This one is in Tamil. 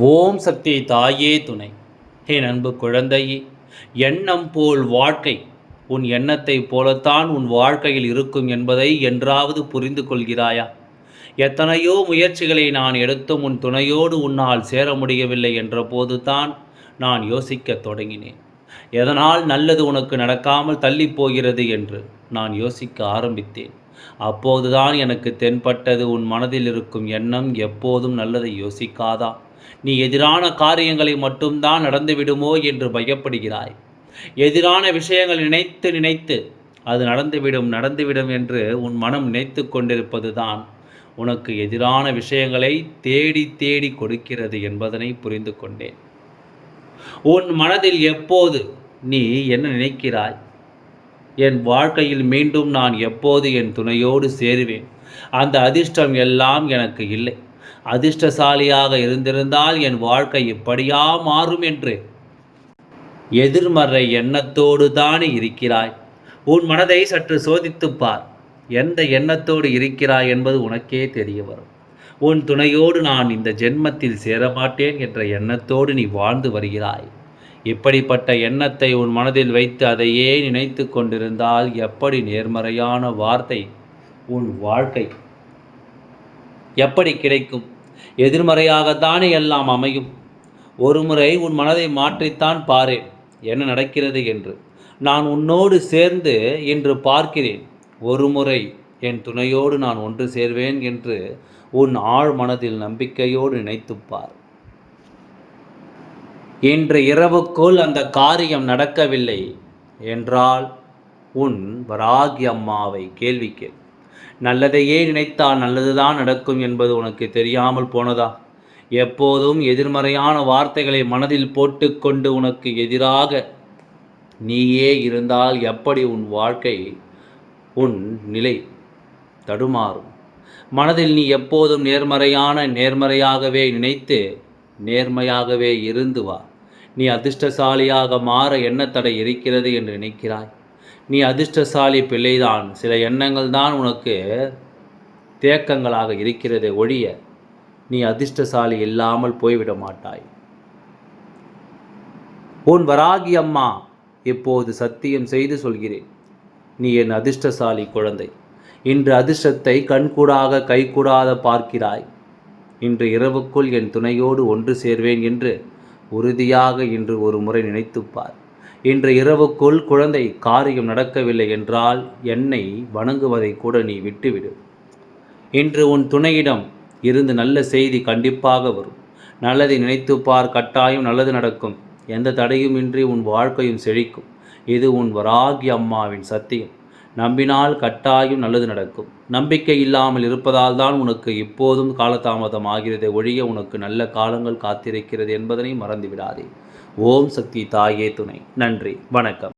ஓம் சக்தி தாயே துணை. என் அன்பு குழந்தையே எண்ணம் போல் வாழ்க்கை உன் எண்ணத்தை போலத்தான் உன் வாழ்க்கையில் இருக்கும் என்பதை என்றாவது புரிந்து கொள்கிறாயா? எத்தனையோ முயற்சிகளை நான் எடுத்தும் உன் துணையோடு உன்னால் சேர முடியவில்லை என்ற போதுதான் நான் யோசிக்கத் தொடங்கினேன். எதனால் நல்லது உனக்கு நடக்காமல் தள்ளி போகிறது என்று நான் யோசிக்க ஆரம்பித்தேன். அப்போதுதான் எனக்கு தென்பட்டது உன் மனதில் இருக்கும் எண்ணம் எப்போதும் நல்லதை யோசிக்காதா? நீ எதிரான காரியங்களை மட்டும்தான் நடந்துவிடுமோ என்று பயப்படுகிறாய். எதிரான விஷயங்கள் நினைத்து நினைத்து அது நடந்துவிடும் நடந்துவிடும் என்று உன் மனம் நினைத்து கொண்டிருப்பது தான் உனக்கு எதிரான விஷயங்களை தேடி தேடி கொடுக்கிறது என்பதனை புரிந்து கொண்டேன். உன் மனதில் எப்போது நீ என்ன நினைக்கிறாய்? என் வாழ்க்கையில் மீண்டும் நான் எப்போது என் துணையோடு சேருவேன்? அந்த அதிர்ஷ்டம் எல்லாம் எனக்கு இல்லை. அதிர்ஷ்டசாலியாக இருந்திருந்தால் என் வாழ்க்கை இப்படியா மாறும் என்று. எதிர்மறை எண்ணத்தோடு தானே இருக்கிறாய்? உன் மனதை சற்று சோதித்துப் பார். எந்த எண்ணத்தோடு இருக்கிறாய் என்பது உனக்கே தெரிய வரும். உன் துணையோடு நான் இந்த ஜென்மத்தில் சேரமாட்டேன் என்ற எண்ணத்தோடு நீ வாழ்ந்து வருகிறாய். இப்படிப்பட்ட எண்ணத்தை உன் மனதில் வைத்து அதையே நினைத்து கொண்டிருந்தால் எப்படி நேர்மறையான வார்த்தை உன் வாழ்க்கை எப்படி கிடைக்கும்? எதிர்மறையாகத்தானே எல்லாம் அமையும்? ஒருமுறை உன் மனதை மாற்றித்தான் பாரு என்ன நடக்கிறது என்று. நான் உன்னோடு சேர்ந்து இன்று பார்க்கிறேன். ஒருமுறை என் துணையோடு நான் ஒன்று சேர்வேன் என்று உன் ஆழ் மனதில் நம்பிக்கையோடு நினைத்துப்பார் இன்று இரவுக்குள் அந்த காரியம் நடக்கவில்லை என்றால் உன் வராகி அம்மாவை கேள்வி கேள். நல்லதையே நினைத்தால் நல்லதுதான் நடக்கும் என்பது உனக்கு தெரியாமல் போனதா? எப்போதும் எதிர்மறையான வார்த்தைகளை மனதில் போட்டுக்கொண்டு உனக்கு எதிராக நீயே இருந்தால் எப்படி உன் வாழ்க்கை உன் நிலை தடுமாறும்? மனதில் நீ எப்போதும் நேர்மறையான நேர்மறையாகவே நினைத்து நேர்மையாகவே இருந்து வா. நீ அதிர்ஷ்டசாலியாக மாற என்ன தடை இருக்கிறது என்று நினைக்கிறாய்? நீ அதிர்ஷ்டசாலி பிள்ளைதான். சில எண்ணங்கள் தான் உனக்கு தேக்கங்களாக இருக்கிறது ஒழிய நீ அதிர்ஷ்டசாலி இல்லாமல் போய்விட மாட்டாய். உன் வராகி அம்மா இப்போது சத்தியம் செய்து சொல்கிறேன். நீ என் அதிர்ஷ்டசாலி குழந்தை. இன்று அதிர்ஷ்டத்தை கண்கூடாக கைகூடாத பார்க்கிறாய். இன்று இரவுக்குள் என் துணையோடு ஒன்று சேர்வேன் என்று உறுதியாக இன்று ஒரு முறை நினைத்துப்பார். இன்று இரவுக்குள் குழந்தை காரியம் நடக்கவில்லை என்றால் என்னை வணங்குவதை கூட நீ விட்டுவிடு. இன்று உன் துணையிடம் இருந்து நல்ல செய்தி கண்டிப்பாக வரும். நல்லதை நினைத்துப்பார் கட்டாயம் நல்லது நடக்கும். எந்த தடையும் இன்றி உன் வாழ்க்கையும் செழிக்கும். இது உன் வராகி அம்மாவின் சத்தியம். நம்பினால் கட்டாயம் நல்லது நடக்கும். நம்பிக்கை இல்லாமல் இருப்பதால் தான் உனக்கு இப்போதும் காலதாமதம் ஆகிறது ஒழிய உனக்கு நல்ல காலங்கள் காத்திருக்கிறது என்பதனை மறந்துவிடாதே. ஓம் சக்தி தாயே துணை. நன்றி. வணக்கம்.